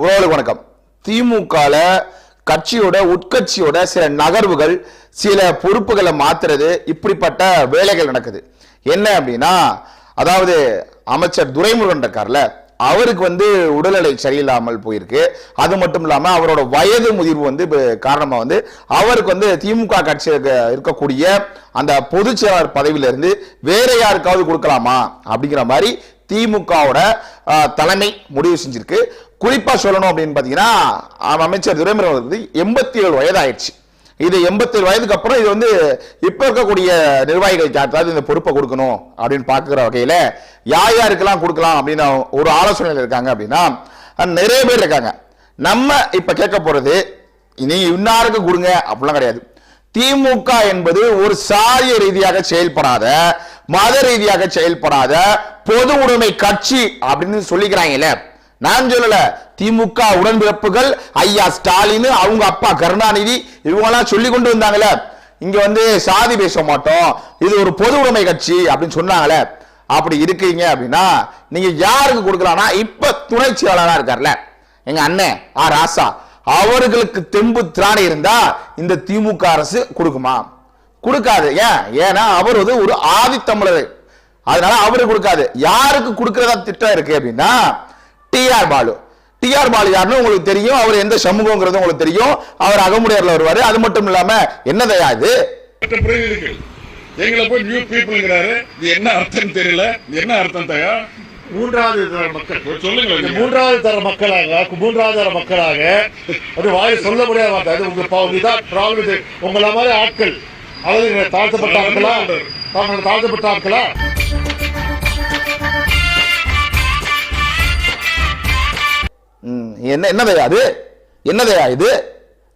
உறவுகளுக்கு வணக்கம். திமுகல கட்சியோட உட்கட்சியோட சில நகர்வுகள் சில பொறுப்புகளை மாத்துறது இப்படிப்பட்ட வேலைகள் நடக்குது. என்ன அப்படின்னா அதாவது அமைச்சர் துரைமுருகன் இருக்கார்ல அவருக்கு வந்து உடல்நிலை சரியில்லாமல் போயிருக்கு. அது மட்டும் இல்லாமல் அவரோட வயது முதிர்வு வந்து காரணமாக வந்து அவருக்கு வந்து திமுக கட்சியில் இருக்கக்கூடிய அந்த பொதுச் செயலாளர் பதவியிலிருந்து வேற யாருக்காவது கொடுக்கலாமா அப்படிங்கிற மாதிரி திமுகவோட தலைமை முடிவு செஞ்சிருக்கு. குறிப்பா சொல்லணும் அப்படின்னு பாத்தீங்கன்னா அமைச்சர் துரைமுருகன் வந்து எண்பத்தி ஏழு வயதாயிடுச்சு. இது எண்பத்தி ஏழு வயதுக்கு அப்புறம் இது வந்து இப்ப இருக்கக்கூடிய நிர்வாகிகளுக்கு யாருக்காவது இந்த பொறுப்பை கொடுக்கணும் அப்படின்னு பார்க்குற வகையில யார் யாருக்கெல்லாம் கொடுக்கலாம் அப்படின்னு ஒரு ஆலோசனையில் இருக்காங்க அப்படின்னா நிறைய பேர் இருக்காங்க. நம்ம இப்ப கேட்க போறது இனி இன்னாருக்கு கொடுங்க அப்படிலாம் கிடையாது. திமுக என்பது ஒரு சாரிய ரீதியாக செயல்படாத மத ரீதியாக செயல்படாத பொது உடைமை கட்சி அப்படின்னு சொல்லிக்கிறாங்கல்ல. நான் சொல்லல திமுக உடன்பிறப்புகள் ஐயா ஸ்டாலின் அவங்க அப்பா கருணாநிதி இவங்கெல்லாம் சொல்லி கொண்டு வந்தாங்கல்ல. இங்க வந்து சாதி பேச மாட்டோம் இது ஒரு பொது உடைமை கட்சி அப்படின்னு சொன்னாங்கல்ல. அப்படி இருக்கீங்க அப்படின்னா நீங்க யாருக்கு கொடுக்கலாம்னா இப்ப துணை செயலாளராக இருக்கார்ல. எங்க அண்ணன் ஆ ராசா அவர்களுக்கு தெம்பு திராணி இருந்தா இந்த திமுக அரசு கொடுக்குமா? கொடுக்காது. ஏன்? ஏன்னா அவர் வந்து ஒரு ஆதித்தமிழர். அதனால அவருக்கு கொடுக்காது. யாருக்கு கொடுக்கறதா திட்டம் இருக்கு அப்படின்னா டிஆர் பாலு. டிஆர் பாலு யாருன்னு உங்களுக்கு தெரியும். அவர் எந்த சமூகங்கிறது உங்களுக்கு தெரியும். அவர் அகமுடையார்ல வருவாரு. அது மட்டும் இல்லாம என்னதையா இது? எங்களை போய் நியூ பீப்புள்ங்கிறாரு இது என்ன அர்த்தம் தெரியல. இது என்ன அர்த்தம் தயா? மூன்றாவது தர மக்கள். சொல்லுங்க இந்த மூன்றாவது தர மக்களாக மூன்றாவது தர மக்களாக அது வாய் சொல்ல முடியாத வார்த்தை அது உங்க உங்கள மாதிரி ஆட்கள். அதாவது தாழ்த்தப்பட்ட ஆட்களா? தாங்கள் தாழ்த்தப்பட்ட ஆட்களா? ம், என்ன என்னதையா அது? என்னதையா இது?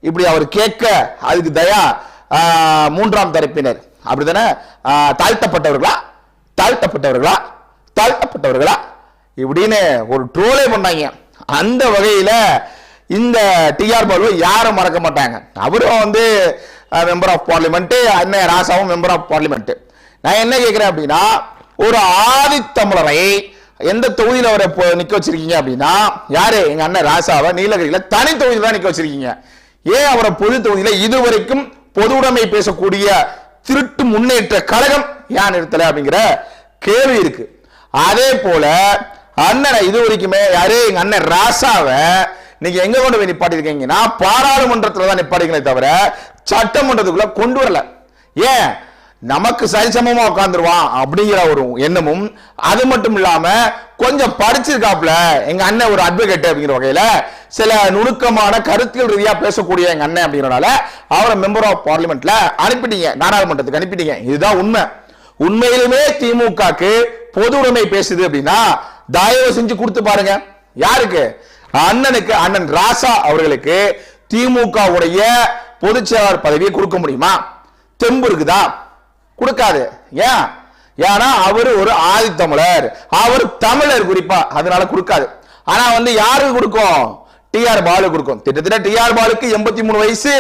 இப்படி அவர் கேட்க அதுக்கு தயா மூன்றாம் தரப்பினர். அப்படிதானே தாழ்த்தப்பட்டவர்களா? தாழ்த்தப்பட்டவர்களா? தாழ்த்தப்பட்டவர்களா? இப்படின்னு ஒரு ட்ரோலே பண்ணாங்க. அந்த வகையில இந்த டிஆர் பாலு யாரும் மறக்க மாட்டாங்க. அவரும் வந்து மெம்பர் ஆஃப் பார்லிமெண்ட் அண்ணன் ராசாவும் மெம்பர் ஆஃப் பார்லிமெண்ட் நான் என்ன கேட்குறேன் அப்படின்னா ஒரு ஆதித்தமிழரை எந்த தொகுதியில் அவரை நிற்க வச்சிருக்கீங்க அப்படின்னா யாரு? எங்க அண்ணன் ராசாவை நீலகிரியில தனி தொகுதியில் தான் நிற்க வச்சிருக்கீங்க. ஏன் அவரை பொது தொகுதியில் இதுவரைக்கும் பொது உடைமை பேசக்கூடிய திருட்டு முன்னேற்ற கழகம் ஏன் நிறுத்தலை அப்படிங்கிற கேள்வி இருக்கு. அதே போல அண்ணனை இது வரைக்குமே யாரு? எங்க அண்ணன் ராசாவை நீங்க எங்க கொண்டு போய் நிப்பாட்டிருக்கீங்கன்னா பாராளுமன்றத்துல தான் நிப்பாட்டிங்களே தவிர சட்டமன்றத்துக்குள்ள கொண்டு வரல. ஏன்? நமக்கு சரிசமமா உட்காந்துருவான் அப்படிங்கிற ஒரு எண்ணமும் அது மட்டும் இல்லாம கொஞ்சம் படிச்சிருக்காப்ல எங்க அண்ணன் ஒரு அட்வொகேட் அப்படிங்கிற வகையில சில நுணுக்கமான கருத்தியல் ரீதியா பேசக்கூடிய எங்க அண்ணன் அப்படிங்கிறனால அவரை மெம்பர் ஆஃப் பார்லிமெண்ட்ல அனுப்பிட்டீங்க நாடாளுமன்றத்துக்கு அனுப்பிட்டீங்க. இதுதான் உண்மை. உண்மையிலுமே திமுகக்கு பொது உடைமை பேசுது அப்படின்னா தயவு செஞ்சு கொடுத்து பாருங்க. யாருக்கு? அண்ணனுக்கு அண்ணன் ராசா அவர்களுக்கு திமுக உடைய பொதுச் செயலாளர் பதவியை கொடுக்க முடியுமா? தெம்பு இருக்குதா? கொடுக்காது. ஏன்? ஏன்னா அவர் ஒரு ஆதித்தமிழர் அவர் தமிழர் குறிப்பா. அதனால கொடுக்காது. ஆனா வந்து யாருக்கு கொடுக்கும்? டிஆர் பாலு கொடுக்கும். கிட்டத்தட்ட டிஆர் பாலுக்கு எண்பத்தி மூணு வயசு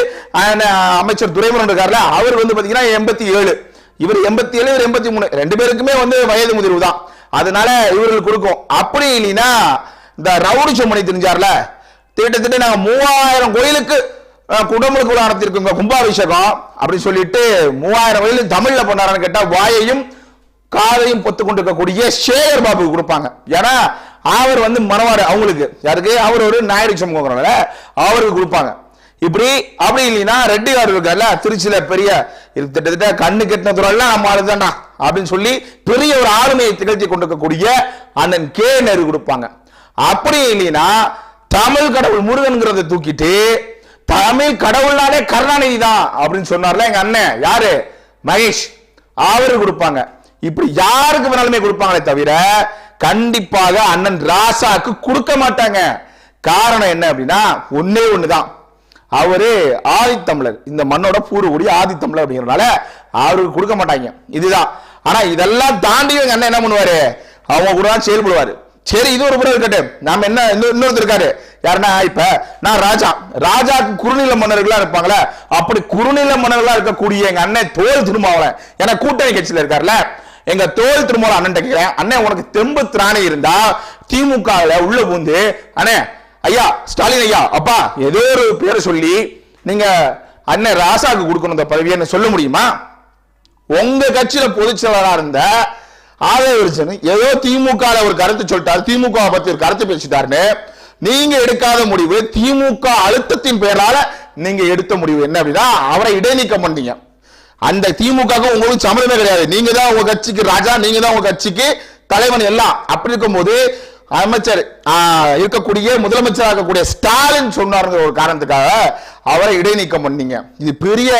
அமைச்சர் துரைமுருகன் இருக்காருல அவர் வந்து பாத்தீங்கன்னா எண்பத்தி ஏழு. இவர் எண்பத்தி ஏழு இவர் எண்பத்தி மூணு. ரெண்டு பேருக்குமே வந்து வயது முதிர்வு தான். அதனால இவர்கள் கொடுக்கும். அப்படி இல்லைன்னா இந்த ரவுடி சொம்மணி தெரிஞ்சார்ல கிட்டத்தட்ட நாங்க மூவாயிரம் கோயிலுக்கு குடமுழுக்கு நடத்திருக்குங்க கும்பாபிஷேகம் அப்படின்னு சொல்லிட்டு மூவாயிரம் கோயில் தமிழ்ல பண்ணாரான்னு கேட்டா வாயையும் காதையும் பொத்து கொண்டு இருக்கக்கூடிய சேகர் பாபுக்கு கொடுப்பாங்க. ஏன்னா அவர் வந்து மனவாறு அவங்களுக்கு. யாருக்கு? அவர் ஒரு நாயுடு சமூகங்கிறவங்கள அவருக்கு கொடுப்பாங்க. இப்படி அப்படி இல்லைன்னா ரெட்டி கார்டு இருக்கார்ல திருச்சியில பெரிய கிட்டத்தட்ட கண்ணு கெட்டின துறையெல்லாம் நம்ம ஆளுதான்டா அப்படின்னு சொல்லி பெரிய ஒரு ஆளுமையை திகழ்த்தி கொண்டிருக்கக்கூடிய அண்ணன் கே நேரு கொடுப்பாங்க. அப்படி இல்லைன்னா தமிழ் கடவுள் முருகன்கிறத தூக்கிட்டு தமிழ் கடவுள்னாலே கருணாநிதி தான் அப்படின்னு சொன்னார்ல எங்க அண்ணன். யாரு? மகேஷ். அவரு கொடுப்பாங்க. இப்படி யாருக்கு வேணாலுமே கொடுப்பாங்களே தவிர கண்டிப்பாக அண்ணன் ராசாக்கு கொடுக்க மாட்டாங்க. காரணம் என்ன அப்படின்னா ஒன்னே ஒண்ணுதான். அவரு ஆதித்தமிழர். இந்த மண்ணோட பூர்வகுடி ஆதித்தமிழர் அப்படிங்கிறனால அவருக்கு கொடுக்க மாட்டாங்க. இதுதான். ஆனா இதெல்லாம் தாண்டி எங்க அண்ணன் என்ன பண்ணுவாரு? அவங்க கூட தான் செயல்படுவாரு. சரி இது ஒரு புறம் இருக்கட்டும். நாம என்ன இன்னொருத்தர் இருக்காரு. யாருன்னா இப்ப நான் ராஜா. ராஜாக்கு குறுநில மன்னர்களா இருப்பாங்களே அப்படி குறுநில மன்னர்களா இருக்கக்கூடிய எங்க அண்ணன் தோல் திருமாவளவன். ஏன்னா கூட்டணி கட்சியில இருக்காருல்ல. எங்க தோல் திருமாவளவன் அண்ணன் கேட்கிறேன் அண்ணன் உனக்கு தெம்பு திராணி இருந்தா திமுக உள்ள பூந்து அண்ணே ஐயா ஸ்டாலின் ஐயா அப்பா ஏதோ ஒரு பேரை சொல்லி நீங்க அண்ணன் ராசாக்கு கொடுக்கணும் இந்த பதவியை சொல்ல முடியுமா? உங்க கட்சியில பொதுச் இருந்த ஆதரவரிசன் ஏதோ திமுக ஒரு கருத்து சொல்லிட்டாரு. திமுக பத்தி ஒரு கருத்து பேசிட்டாருன்னு. நீங்க எடுக்காத முடிவு திமுக அழுத்தத்தின் பெயரால நீங்க எடுத்த முடிவு என்ன அப்படின்னா அவரை இடைநீக்கம் பண்ணீங்க. அந்த திமுக உங்களுக்கு சம்மந்தமே கிடையாது. நீங்க தான் உங்க கட்சிக்கு ராஜா நீங்க தான் உங்க கட்சிக்கு தலைவன் எல்லாம். அப்படி இருக்கும்போது அமைச்சர் இருக்கக்கூடிய முதலமைச்சராக இருக்கக்கூடிய ஸ்டாலின் சொன்னாருங்கிற ஒரு காரணத்துக்காக அவரை இடைநீக்கம் பண்ணீங்க. இது பெரிய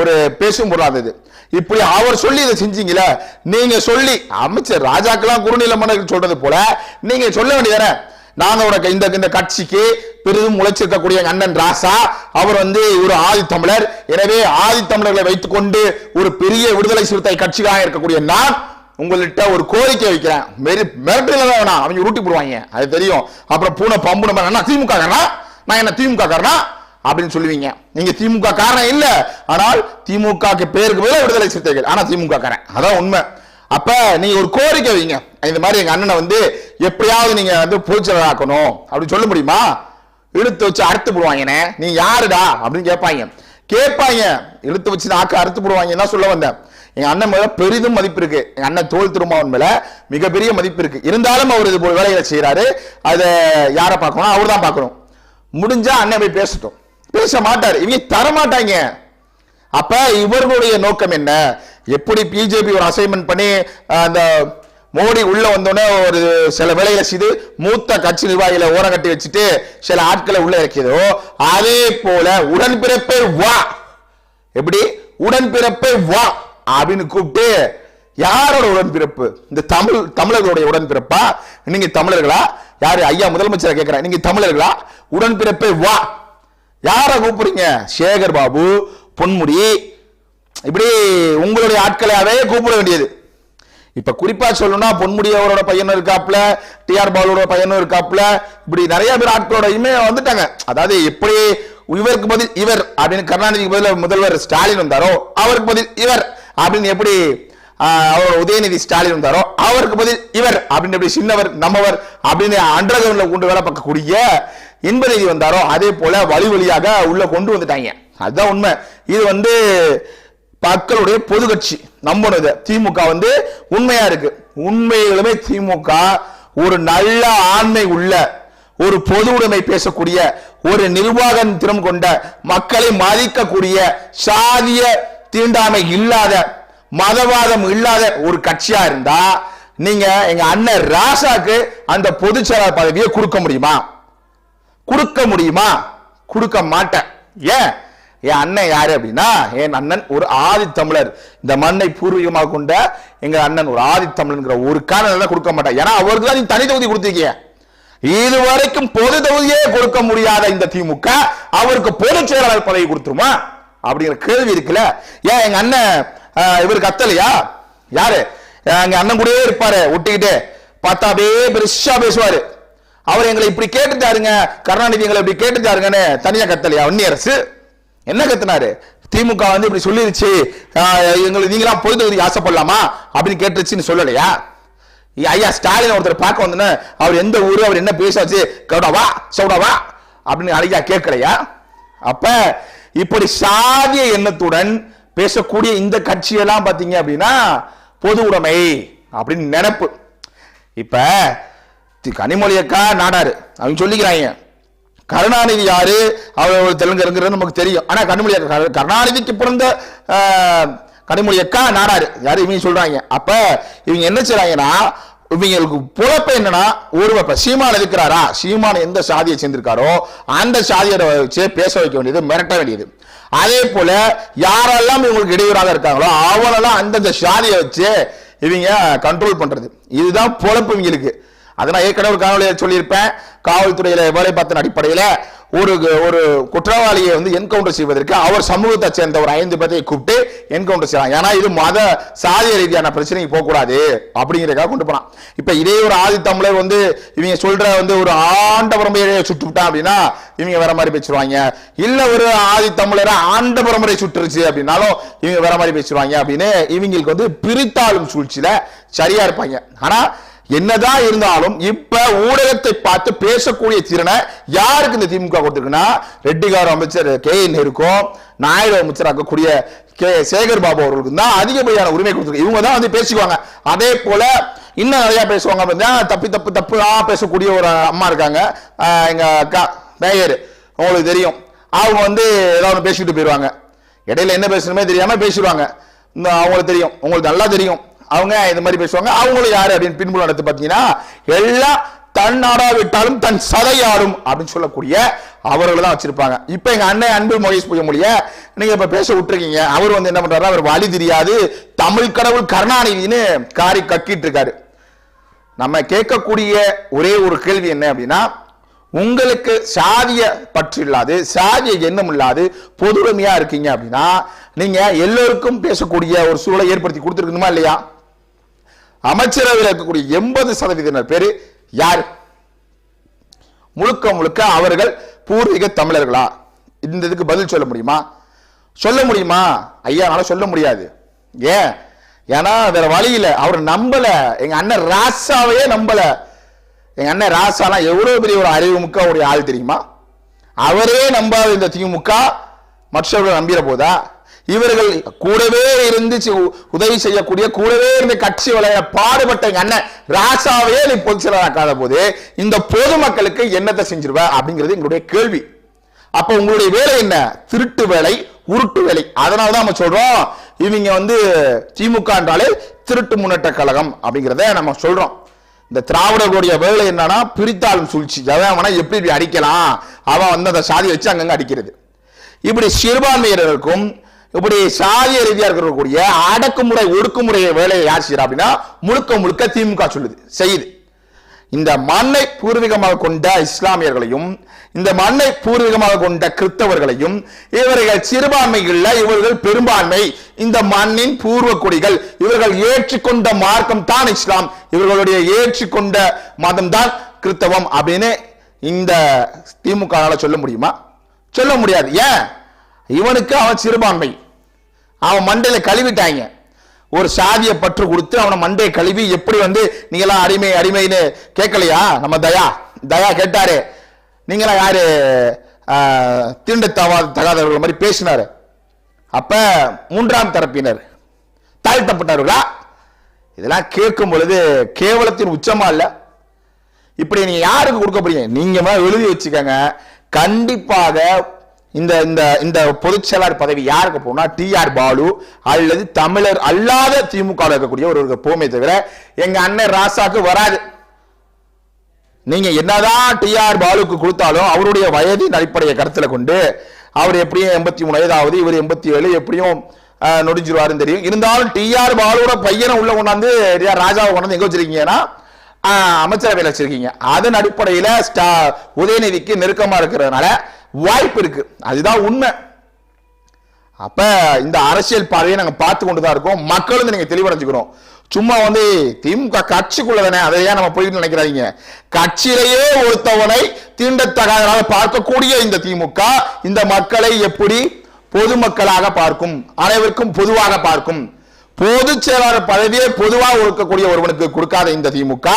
ஒரு பேசும் பொருளாதது இப்படி அவர் சொல்லி இதை செஞ்சீங்களே நீங்க சொல்லி அமைச்சர் ராஜாக்கெல்லாம் குறுநில மன்னர்கள் சொல்றது போல நீங்க சொல்ல வேண்டியதானே நாங்க உனக்கு இந்த இந்த கட்சிக்கு பெரிதும் உழைச்சிருக்கக்கூடிய அண்ணன் ராசா அவர் வந்து ஒரு ஆதித்தமிழர். எனவே ஆதித்தமிழர்களை வைத்துக்கொண்டு ஒரு பெரிய விடுதலை சிறுத்தை கட்சிக்காக இருக்கக்கூடிய நான் உங்கள்கிட்ட ஒரு கோரிக்கை வைக்கிறேன். மெரி மிரட்டில தான் வேணாம். அவங்க உருட்டி போடுவாங்க. அது தெரியும். அப்புறம் பூனை பம்பு நம்ம என்ன திமுக நான் என்ன திமுக அப்படின்னு சொல்லுவீங்க. நீங்க திமுக காரணம் இல்ல. ஆனால் திமுக பேருக்கு பதிலா விடுதலை சிறுத்தைகள். ஆனா திமுக காரன். அதான் உண்மை. அப்ப நீங்க ஒரு கோரிக்கை வைங்க. இந்த மாதிரி எங்க அண்ணனை வந்து எப்படியாவது நீங்க வந்து பொதுச்செயலர் ஆக்கணும் அப்படின்னு சொல்ல முடியுமா? இழுத்து வச்சு அறுத்து போடுவாங்கண்ணே நீ யாருடா? அப்படின்னு கேட்பாங்க. கேட்பாங்க. இழுத்து வச்சு நாக்கு அறுத்து போடுவாங்க தான் சொல்ல வந்தேன். எங்க அண்ணன் மேல பெரிதும் மதிப்பு இருக்கு. எங்க அண்ணன் தோல் திருமாவன் மேல மிகப்பெரிய மதிப்பு இருக்கு. இருந்தாலும் அவர் இது போல வேலைகளை செய்யறாரு அதை யாரை பார்க்கணும்? அவர் தான் பார்க்கணும். முடிஞ்சா அண்ணன் போய் பேசட்டும். பேச மாட்டார் இவங்க தர மாட்டாங்க அப்ப இவர்களுடைய நோக்கம் என்ன? எப்படி பிஜேபி ஒரு அசைன்மெண்ட் பண்ணி அந்த மோடி உள்ள வந்தோடனே ஒரு சில வேலைகளை செய்து மூத்த கட்சி நிர்வாகிகளை ஓரம் கட்டி வச்சுட்டு சில ஆட்களை உள்ள இறக்கியதோ அதே போல உடன்பிறப்பே வா. எப்படி? உடன்பிறப்பே வா அப்படின்னு கூப்பிட்டு யாரோட உடன்பிறப்பு? இந்த தமிழ் தமிழர்களுடைய உடன்பிறப்பா? நீங்க தமிழர்களா? யாரு? ஐயா முதலமைச்சரை கேட்கிறேன் நீங்க தமிழர்களா? உடன்பிறப்பே வா. யார கூப்பிடுறீங்க? சேகர் பாபு பொன்முடி. இப்படி உங்களுடைய ஆட்களாவே கூப்பிட வேண்டியது. இப்ப குறிப்பா சொல்லணும்னா பொன்முடி அவரோட பையனும் இருக்காப்ல டிஆர் பாலோட பையனும் இருக்காப்ல இப்படி நிறைய பேர் ஆட்களோடையுமே வந்துட்டாங்க. அதாவது எப்படி இவருக்கு பதில் இவர் அப்படின்னு கருணாநிதிக்கு பதில் முதல்வர் ஸ்டாலின் வந்தாரோ அவருக்கு பதில் இவர் அப்படின்னு எப்படி ஆஹ், அவரோட உதயநிதி ஸ்டாலின் வந்தாரோ அவருக்கு பதில் இவர் அப்படின்னு எப்படி சின்னவர் நம்மவர் அப்படின்னு அண்டர் கிரவுண்ட்ல கொண்டு வேலை பார்க்கக்கூடிய இன்பநிதி வந்தாரோ அதே போல வழி வழியாக உள்ள கொண்டு வந்துட்டாங்க. அதுதான் உண்மை. இது வந்து மக்களுடைய பொது கட்சி. நம்பணும் இதை திமுக வந்து உண்மையா இருக்கு. உண்மையிலுமே திமுக ஒரு நல்ல ஆண்மை உள்ள ஒரு பொது உடைமை பேசக்கூடிய ஒரு நிர்வாக திறம் கொண்ட மக்களை மதிக்கக்கூடிய சாதிய தீண்டாமை இல்லாத மதவாதம் இல்லாத ஒரு கட்சியா இருந்தா நீங்க எங்க அண்ணன் ராசாக்கு அந்த பொதுச் செயலாளர் பதவியை கொடுக்க முடியுமா? கொடுக்க முடியுமா? கொடுக்க மாட்டேன். ஏன்? என் அண்ணன் யாரு அப்படின்னா என் அண்ணன் ஒரு ஆதித்தமிழர். இந்த மண்ணை பூர்வீகமாக கொண்ட எங்க அண்ணன் ஒரு ஆதித்தமிழர்ங்கிற ஒரு காரணம் தான் கொடுக்க மாட்டேன். ஏன்னா அவருக்கு தான் நீ தனி தொகுதி இது இதுவரைக்கும் பொது தொகுதியே கொடுக்க முடியாத இந்த திமுக அவருக்கு பொதுச் செயலாளர் பதவி கொடுத்துருமா? அப்படிங்கிற கேள்வி இருக்குல்ல. ஏன் எங்க அண்ணன் இவர் கத்தலையா? யாரு? எங்க அண்ணன் கூடயே இருப்பாரு ஒட்டிக்கிட்டு. பார்த்தா அப்படியே பெருசா பேசுவாரு. அவர் எங்களை இப்படி கேட்டுட்டாருங்க. கருணாநிதி எங்களை இப்படி கேட்டுட்டாருங்கன்னு தனியா கத்தலையா அரசு? என்ன கத்துனாரு? திமுக வந்து இப்படி சொல்லிருச்சு. எங்களுக்கு நீங்களாம் பொது தொகுதிக்கு ஆசைப்படலாமா? அப்படின்னு கேட்டுருச்சுன்னு சொல்லலையா? ஐயா, ஸ்டாலின் ஒருத்தர் பார்க்க வந்தோன்னு அவர் எந்த ஊரு அவர் என்ன பேசாச்சு? கவுடாவா? சவுடாவா? அப்படின்னு ஐயா கேட்கலையா? அப்ப இப்படி சாதிய எண்ணத்துடன் பேசக்கூடிய இந்த கட்சியெல்லாம் பார்த்தீங்க அப்படின்னா பொது உடைமை அப்படின்னு நினைப்பு. இப்போ கனிமொழியக்கா நாடாரு. அவங்க சொல்லிக்கிறாங்க. கருணாநிதி யாரு? அவர் தெலுங்கு நமக்கு தெரியும். ஆனா கனிமொழி கருணாநிதிக்கு பிறந்த கனிமொழியக்கா கனிமொழி அக்கா நாடாரு. யாரு? இவங்க சொல்றாங்க. அப்ப இவங்க என்ன செய்றாங்கன்னா இவங்களுக்கு புழப்ப என்னன்னா ஒரு இப்ப சீமான் இருக்கிறாரா? சீமான் எந்த சாதியை சேர்ந்திருக்காரோ அந்த சாதியோட வச்சு பேச வைக்க வேண்டியது மிரட்ட வேண்டியது. அதே போல யாரெல்லாம் இவங்களுக்கு இடையூறாக இருக்காங்களோ அவனெல்லாம் அந்தந்த சாதியை வச்சு இவங்க கண்ட்ரோல் பண்றது. இதுதான் பொழப்பு இவங்களுக்கு. அதனால் நான் ஏற்கனவே ஒரு காணொலியில் சொல்லியிருப்பேன். காவல்துறையில் வேலை பார்த்த அடிப்படையில் ஒரு ஒரு குற்றவாளியை வந்து என்கவுண்டர் செய்வதற்கு அவர் சமூகத்தை சேர்ந்த ஒரு ஐந்து பேர்த்தை கூப்பிட்டு என்கவுண்டர் செய்யலாம். ஏன்னா இது மத சாதிய ரீதியான பிரச்சனைக்கு போகக்கூடாது அப்படிங்கிறக்காக கொண்டு போனான். இப்போ இதே ஒரு ஆதி தமிழர் வந்து இவங்க சொல்ற வந்து ஒரு ஆண்ட பரம்பரையை சுட்டு விட்டான் அப்படின்னா இவங்க வேற மாதிரி பேசிடுவாங்க. இல்லை ஒரு ஆதி தமிழரை ஆண்ட பரம்பரை சுட்டுருச்சு அப்படின்னாலும் இவங்க வேற மாதிரி பேசிடுவாங்க அப்படின்னு இவங்களுக்கு வந்து பிரித்தாளும் சூழ்ச்சியில சரியா இருப்பாங்க. ஆனால் என்னதான் இருந்தாலும் இப்ப ஊடகத்தை பார்த்து பேசக்கூடிய திறனை யாருக்கு இந்த திமுக கொடுத்துருக்குன்னா ரெட்டிகார் அமைச்சர் கே நேருக்கும் நாயுடு அமைச்சராக்கக்கூடிய கே சேகர் பாபு அவர்களுக்கு தான் அதிகப்படியான உரிமை கொடுத்துருக்கு. இவங்க தான் வந்து பேசிக்குவாங்க. அதே போல இன்னும் நிறைய பேசுவாங்க அப்படின்னா தப்பி தப்பு தப்புலாம் பேசக்கூடிய ஒரு அம்மா இருக்காங்க. எங்க அக்கா மேயர் உங்களுக்கு தெரியும். அவங்க வந்து ஏதாவது பேசிக்கிட்டு போயிடுவாங்க. இடையில என்ன பேசணுமே தெரியாம பேசிடுவாங்க. இந்த அவங்களுக்கு தெரியும். உங்களுக்கு நல்லா தெரியும். அவங்க இந்த மாதிரி பேசுவாங்க. அவங்களும் யாரு அப்படின்னு பின்புலம் நடத்து பார்த்தீங்கன்னா எல்லாம் தன் ஆடாவிட்டாலும் தன் சதையாடும் அப்படின்னு சொல்லக்கூடிய அவர்கள் தான் வச்சிருப்பாங்க. இப்போ எங்க அண்ணன் அன்பு மகேஷ் பொய்யமொழிய நீங்க இப்ப பேச விட்டுருக்கீங்க. அவர் வந்து என்ன பண்றாரு அவர் வழி தெரியாது. தமிழ் கடவுள் கருணாநிதினு காரி கக்கிட்டு இருக்காரு நம்ம கேட்கக்கூடிய ஒரே ஒரு கேள்வி என்ன அப்படின்னா உங்களுக்கு சாதிய பற்று இல்லாது சாதிய எண்ணம் இல்லாது பொதுமையா இருக்கீங்க அப்படின்னா நீங்க எல்லோருக்கும் பேசக்கூடிய ஒரு சூழலை ஏற்படுத்தி கொடுத்துருக்கணுமா இல்லையா? அமைச்சரவையில் இருக்கக்கூடிய எண்பது சதவீதத்தினர் பேர் யார்? முழுக்க முழுக்க அவர்கள் பூர்வீக தமிழர்களா? இந்த இதுக்கு பதில் சொல்ல முடியுமா? சொல்ல முடியுமா? ஐயானால சொல்ல முடியாது. ஏன்? ஏன்னா வேற வழியில் அவர் நம்பல. எங்க அண்ணன் ராசாவையே நம்பல. எங்க அண்ணன் ராசானா எவ்வளவு பெரிய ஒரு அறிவுமுக்க ஒரு ஆள் தெரியுமா? அவரே நம்பாத இந்த திமுக மற்றவர்கள் நம்பிட போதா? இவர்கள் கூடவே இருந்து உதவி செய்யக்கூடிய கூடவே இருந்து கட்சி வளைய பாடுபட்ட அண்ணன் ராசாவே நீ பொதுச் செயலாக்காத போது இந்த பொதுமக்களுக்கு என்னத்தை செஞ்சிருவ அப்படிங்கிறது எங்களுடைய கேள்வி. அப்ப உங்களுடைய வேலை என்ன? திருட்டு வேலை உருட்டு வேலை. அதனால தான் நம்ம சொல்றோம். இவங்க வந்து திமுக என்றாலே திருட்டு முன்னேற்ற கழகம் அப்படிங்கிறத நம்ம சொல்றோம். இந்த திராவிடர்களுடைய வேலை என்னன்னா பிரித்தாளும் சூழ்ச்சி. அவன் அவனை எப்படி இப்படி அடிக்கலாம்? அவன் வந்து அந்த சாதி வச்சு அங்கங்க அடிக்கிறது. இப்படி சிறுபான்மையினருக்கும் இப்படி சாதிய ரீதியா இருக்கக்கூடிய அடக்குமுறை ஒடுக்குமுறை வேலையை யார் செய்யறா அப்படின்னா முழுக்க முழுக்க திமுக சொல்லுது செய்யுது. இந்த மண்ணை பூர்வீகமாக கொண்ட இஸ்லாமியர்களையும் இந்த மண்ணை பூர்வீகமாக கொண்ட கிறிஸ்தவர்களையும் இவர்கள் சிறுபான்மையில் இவர்கள் பெரும்பான்மை இந்த மண்ணின் பூர்வ குடிகள் இவர்கள் ஏற்றுக்கொண்ட மார்க்கம் தான் இஸ்லாம் இவர்களுடைய ஏற்றுக்கொண்ட மதம் தான் கிறிஸ்தவம் அப்படின்னு இந்த திமுக சொல்ல முடியுமா? சொல்ல முடியாது. ஏன்? இவனுக்கு அவன் சிறுபான்மை. அவன் மண்டையில கழுவிட்டாங்க. ஒரு சாதிய பற்று கொடுத்து அவனை மண்டையை கழுவி எப்படி வந்து நீங்களாம் அடிமை அடிமைன்னு கேட்கலையா? நம்ம தயா தயா கேட்டாரு. நீங்களாம் யாரு? தீண்ட தீண்டத்தவா தகாதவர்கள் மாதிரி பேசினாரு. அப்ப மூன்றாம் தரப்பினர் தாழ்த்தப்பட்டவர்களா இதெல்லாம் கேட்கும் பொழுது கேவலத்தின் உச்சமா இல்ல. இப்படி நீங்க யாருக்கு கொடுக்க போறீங்க? நீங்க எழுதி வச்சுக்கோங்க. கண்டிப்பாக இந்த இந்த இந்த பொதுச்செயலாளர் பதவி யாருக்கு போனா டி ஆர் பாலு அல்லது தமிழர் அல்லாத திமுக இருக்கக்கூடிய ஒரு போமே தவிர எங்க அண்ணன் ராசாக்கு வராது. நீங்க என்னதான் டி ஆர் பாலுக்கு கொடுத்தாலும் அவருடைய வயதின் அடிப்படையை கருத்துல கொண்டு அவர் எப்படியும் எண்பத்தி மூணு வயதாவது இவர் எண்பத்தி ஏழு எப்படியும் ஆஹ், நொடிஞ்சிருவாருன்னு தெரியும். இருந்தாலும் டி ஆர் பாலுவோட பையனை உள்ள கொண்டாந்து ராஜாவை கொண்டாந்து எங்க வச்சிருக்கீங்கன்னா அமைச்சரவையில் வச்சிருக்கீங்க. அதன் அடிப்படையில் ஸ்டா உதயநிதிக்கு நெருக்கமாக இருக்கிறதுனால வாய்ப்பு இருக்கு. அதுதான் உண்மை. அப்ப இந்த அரசியல் பார்வையை நாங்கள் பார்த்து கொண்டு தான் இருக்கோம் மக்களும் நீங்க தெளிவடைஞ்சுக்கிறோம் சும்மா வந்து திமுக கட்சிக்குள்ள தானே அதை ஏன் நம்ம போயிட்டு நினைக்கிறாங்க கட்சியிலேயே ஒருத்தவனை தீண்டத்தகாதனாக பார்க்கக்கூடிய இந்த திமுக இந்த மக்களை எப்படி பொதுமக்களாக பார்க்கும் அனைவருக்கும் பொதுவாக பார்க்கும் பொதுச் செயலாளர் பதவியை பொதுவாக இருக்கக்கூடிய ஒருவனுக்கு கொடுக்காத இந்த திமுக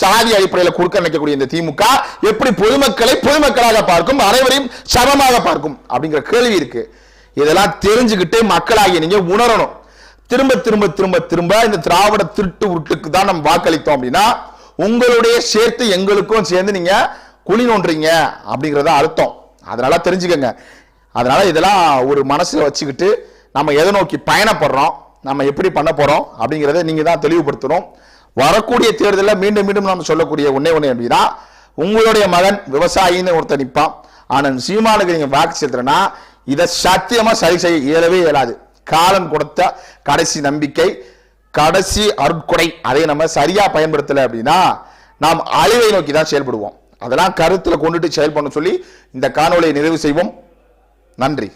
சாதி அடிப்படையில் கொடுக்க நினைக்கக்கூடிய இந்த திமுக எப்படி பொதுமக்களை பொதுமக்களாக பார்க்கும் அனைவரையும் சமமாக பார்க்கும் அப்படிங்கிற கேள்வி இருக்கு. இதெல்லாம் தெரிஞ்சுக்கிட்டு மக்களாகிய நீங்க உணரணும். திரும்ப திரும்ப திரும்ப திரும்ப இந்த திராவிட திருட்டு உருட்டுக்கு தான் நம்ம வாக்களித்தோம் அப்படின்னா உங்களுடைய சேர்த்து எங்களுக்கும் சேர்ந்து நீங்க குழி நோண்டுறீங்க அப்படிங்கிறத அர்த்தம். அதனால தெரிஞ்சுக்கங்க. அதனால இதெல்லாம் ஒரு மனசுல வச்சுக்கிட்டு நம்ம எதை நோக்கி பயணப்படுறோம்? நம்ம எப்படி பண்ண போகிறோம் அப்படிங்கிறத நீங்கள் தான் தெளிவுபடுத்தணும். வரக்கூடிய தேர்தலில் மீண்டும் மீண்டும் நம்ம சொல்லக்கூடிய ஒன்றே ஒன்று அப்படின்னா உங்களுடைய மகன் விவசாயின்னு ஒருத்தர் நிற்பான் ஆனால் சீமானுக்கு நீங்கள் வாக்கு செலுத்துறேன்னா இதை சத்தியமாக சரி செய்ய இயலவே இயலாது. காலம் கொடுத்த கடைசி நம்பிக்கை கடைசி அருட்கொடை அதை நம்ம சரியாக பயன்படுத்தலை அப்படின்னா நாம் அழிவை நோக்கி தான் செயல்படுவோம். அதெல்லாம் கருத்தில் கொண்டுட்டு செயல்படணும் சொல்லி இந்த காணொலியை நிறைவு செய்வோம். நன்றி.